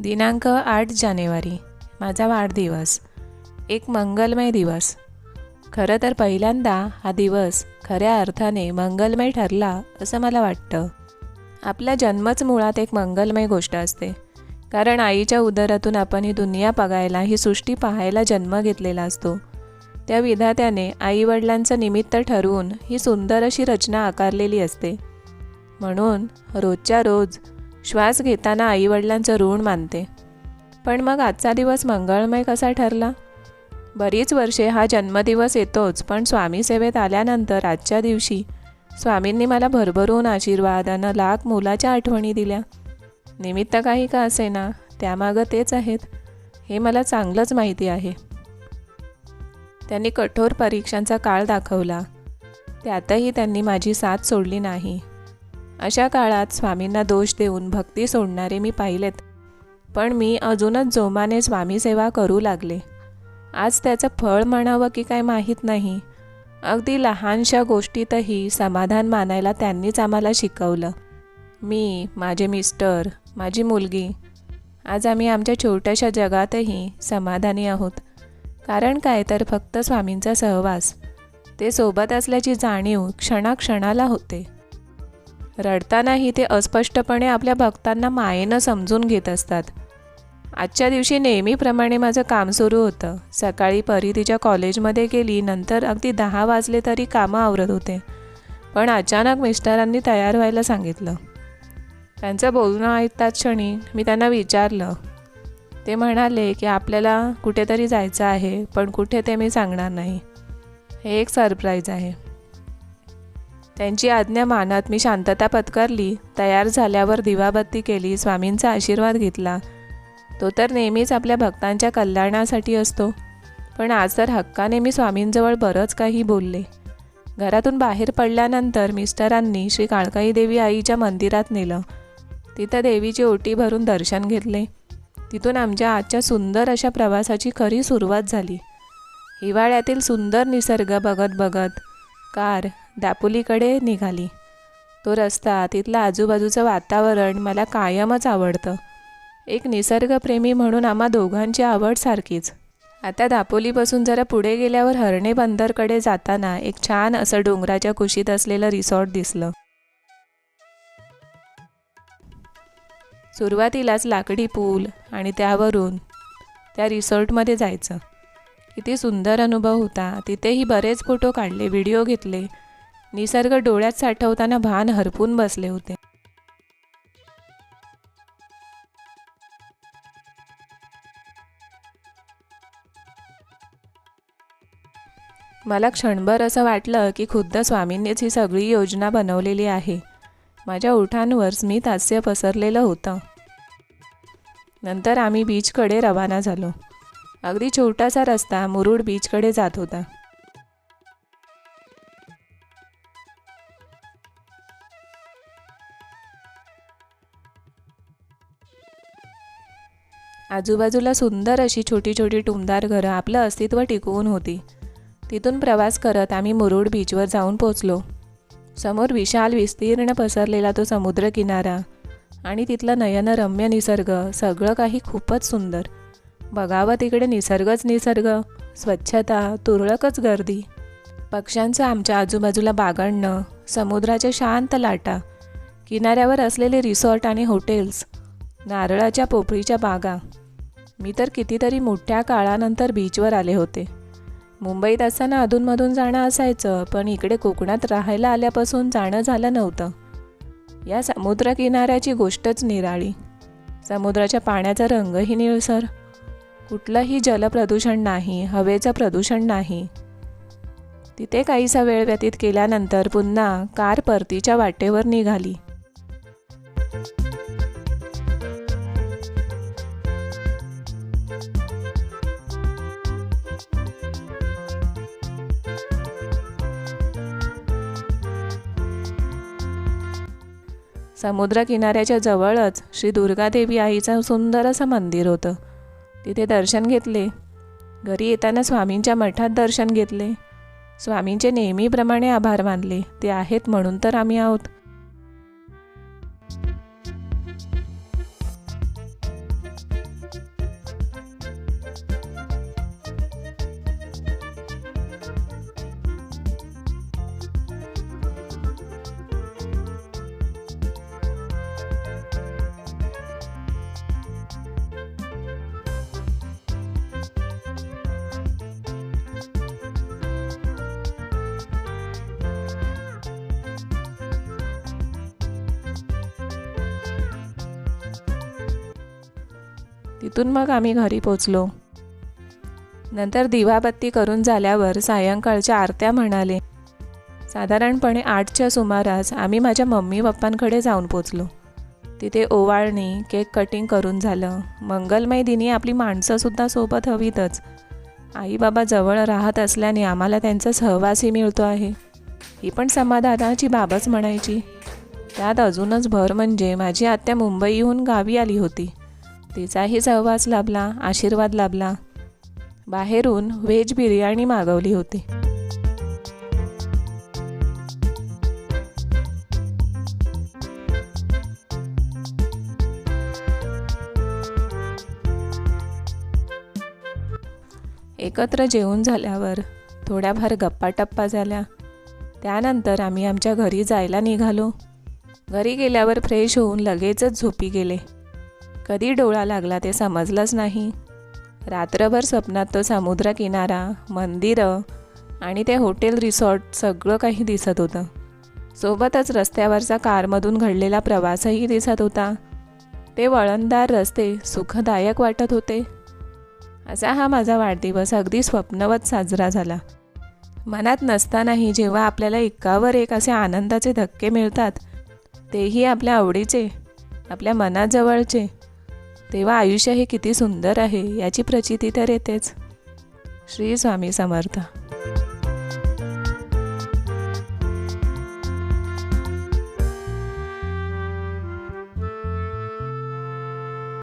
दिनांक आठ जानेवारी माझा वाढदिवस. एक मंगलमय दिवस. खरं तर पहिल्यांदा हा दिवस खऱ्या अर्थाने मंगलमय ठरला असं मला वाटतं. आपला जन्मच मुळात एक मंगलमय गोष्ट असते. कारण आईच्या उदरातून आपण ही दुनिया बघायला ही सृष्टी पाहायला जन्म घेतलेला असतो. त्या विधात्याने आईवडिलांचं निमित्त ठरवून ही सुंदर अशी रचना आकारलेली असते. म्हणून रोजच्या रोज श्वास घेताना आईवडिलांचं ऋण मानते. पण मग आजचा दिवस मंगळमय कसा ठरला? बरीच वर्षे हा जन्मदिवस येतोच पण स्वामी सेवेत आल्यानंतर आजच्या दिवशी स्वामींनी मला भरभरून आशीर्वादानं लाख मुलाच्या आठवणी दिल्या. निमित्त काही का असेना त्यामागं तेच आहेत हे मला चांगलंच माहिती आहे. त्यांनी कठोर परीक्षांचा काळ दाखवला. त्यातही त्यांनी माझी साथ सोडली नाही. अशा काळात स्वामींना दोष देऊन भक्ती सोडणारे मी पाहिलेत. पण मी अजूनच जोमाने स्वामी सेवा करू लागले. आज त्याचं फळ म्हणावं की काय माहीत नाही. अगदी लहानशा गोष्टीतही समाधान मानायला त्यांनीच आम्हाला शिकवलं. मी माझे मिस्टर माझी मुलगी आज आम्ही आमच्या छोट्याशा जगातही समाधानी आहोत. कारण काय तर फक्त स्वामींचा सहवास ते सोबत असल्याची जाणीव क्षणाक्षणाला होते. रडतानाही ते अस्पष्टपणे आपल्या भक्तांना मायेनं समजून घेत असतात. आजच्या दिवशी नेहमीप्रमाणे माझं काम सुरू होतं. सकाळी परी तिच्या कॉलेजमध्ये गेली नंतर अगदी दहा वाजले तरी कामं आवरत होते. पण अचानक मिस्टरांनी तयार व्हायला सांगितलं. त्यांचं बोलणं ऐकताच क्षणी मी त्यांना विचारलं. ते म्हणाले की आपल्याला कुठेतरी जायचं आहे पण कुठे ते मी सांगणार नाही. हे एक सरप्राईज आहे. त्यांची आज्ञा मानत मी शांतता पत्करली तयार झाल्यावर दिवाबत्ती केली स्वामींचा आशीर्वाद घेतला. तो तर नेहमीच आपल्या भक्तांच्या कल्याणासाठी असतो. पण आज तर हक्काने मी स्वामींजवळ बरंच काही बोलले. घरातून बाहेर पडल्यानंतर मिस्टरांनी श्री काळकाई देवी आईच्या मंदिरात नेलं. तिथं देवीची ओटी भरून दर्शन घेतले. तिथून आमच्या आजच्या सुंदर अशा प्रवासाची खरी सुरुवात झाली. हिवाळ्यातील सुंदर निसर्ग बघत बघत कार दापोलीकडे निघाली. तो रस्ता तिथलं आजूबाजूचं वातावरण मला कायमच आवडतं. एक निसर्गप्रेमी म्हणून आम्हा दोघांची आवड सारखीच. आता दापोलीपासून जरा पुढे गेल्यावर हरणे बंदरकडे जाताना एक छान असं डोंगराच्या कुशीत असलेलं रिसॉर्ट दिसलं. सुरुवातीलाच लाकडी पूल आणि त्यावरून त्या रिसॉर्टमध्ये जायचं. किती सुंदर अनुभव होता. तिथेही बरेच फोटो काढले व्हिडिओ घेतले निसर्ग डोळ्यात साठवताना भान हरपून बसले होते. मला क्षणभर असं वाटलं की खुद्द स्वामींनीच ही सगळी योजना बनवलेली आहे. माझ्या ओठांवर स्मित हास्य पसरलेलं होतं. नंतर आम्ही बीचकडे रवाना झालो. अगदी छोटासा रस्ता मुरुड बीचकडे जात होता. आजूबाजूला सुंदर अशी छोटी छोटी टुमदार घरं आपलं अस्तित्व टिकवून होती. तिथून प्रवास करत आम्ही मुरुड बीचवर जाऊन पोचलो समोर विशाल विस्तीर्ण पसरलेला तो समुद्रकिनारा आणि तिथलं नयनरम्य निसर्ग सगळं काही खूपच सुंदर. बघावं तिकडे निसर्गच निसर्ग स्वच्छता तुरळकच गर्दी. पक्ष्यांचं आमच्या आजूबाजूला बागडणं समुद्राच्या शांत लाटा किनाऱ्यावर असलेले रिसॉर्ट आणि हॉटेल्स नारळाच्या पोपळीच्या बागा. मी तर कितीतरी मोठ्या काळानंतर बीचवर आले होते. मुंबईत असताना अधूनमधून जाणं असायचं पण इकडे कोकणात राहायला आल्यापासून जाणं झालं नव्हतं. या समुद्रकिनाऱ्याची गोष्टच निराळी. समुद्राच्या पाण्याचा रंगही निळसर. कुठलंही जलप्रदूषण नाही हवेचं प्रदूषण नाही. तिथे काहीसा वेळ व्यतीत केल्यानंतर पुन्हा कार परतीच्या वाटेवर निघाली. समुद्रकिनाऱ्याच्या जवळच श्री दुर्गादेवी आईचं सुंदर असं मंदिर होतं. तिथे दर्शन घेतले. घरी येताना स्वामींच्या मठात दर्शन घेतले. स्वामींचे नेहमीप्रमाणे आभार मानले. ते आहेत म्हणून तर आम्ही आहोत. तिथून मग आम्ही घरी पोचलो. नंतर दिवाबत्ती करून झाल्यावर सायंकाळच्या आरत्या म्हणाले साधारणपणे आठच्या सुमारास आम्ही माझ्या मम्मी पप्पांकडे जाऊन पोचलो. तिथे ओवाळणी केक कटिंग करून झालं. मंगलमय दिनी आपली माणसंसुद्धा सोबत हवीतच. आई बाबा जवळ राहत असल्याने आम्हाला त्यांचा सहवासही मिळतो आहे. ही पण समाधानाची बाबच म्हणायची. त्यात अजूनच भर म्हणजे माझी आत्या मुंबईहून गावी आली होती. तिचाही सहवास लाभला आशीर्वाद लाभला. बाहेरून व्हेज बिर्याणी मागवली होती. एकत्र जेवून झाल्यावर थोड्याफार गप्पाटप्पा झाल्या. त्यानंतर आम्ही आमच्या घरी जायला निघालो. घरी गेल्यावर फ्रेश होऊन लगेचच झोपी गेले. कधी डोळा लागला ते समजलंच नाही. रात्रभर स्वप्नात तो समुद्रकिनारा मंदिरं आणि ते हॉटेल रिसॉर्ट सगळं काही दिसत होतं. सोबतच रस्त्यावरचा कारमधून घडलेला प्रवासही दिसत होता. ते वळणदार रस्ते सुखदायक वाटत होते. असा हा माझा वाढदिवस अगदी स्वप्नवत साजरा झाला. मनात नसतानाही जेव्हा आपल्याला एकावर एक असे आनंदाचे धक्के मिळतात तेही आपल्या आवडीचे आपल्या मनाजवळचे तेव्हा आयुष्य हे किती सुंदर आहे याची प्रचिती तर येतेच. श्री स्वामी समर्थ.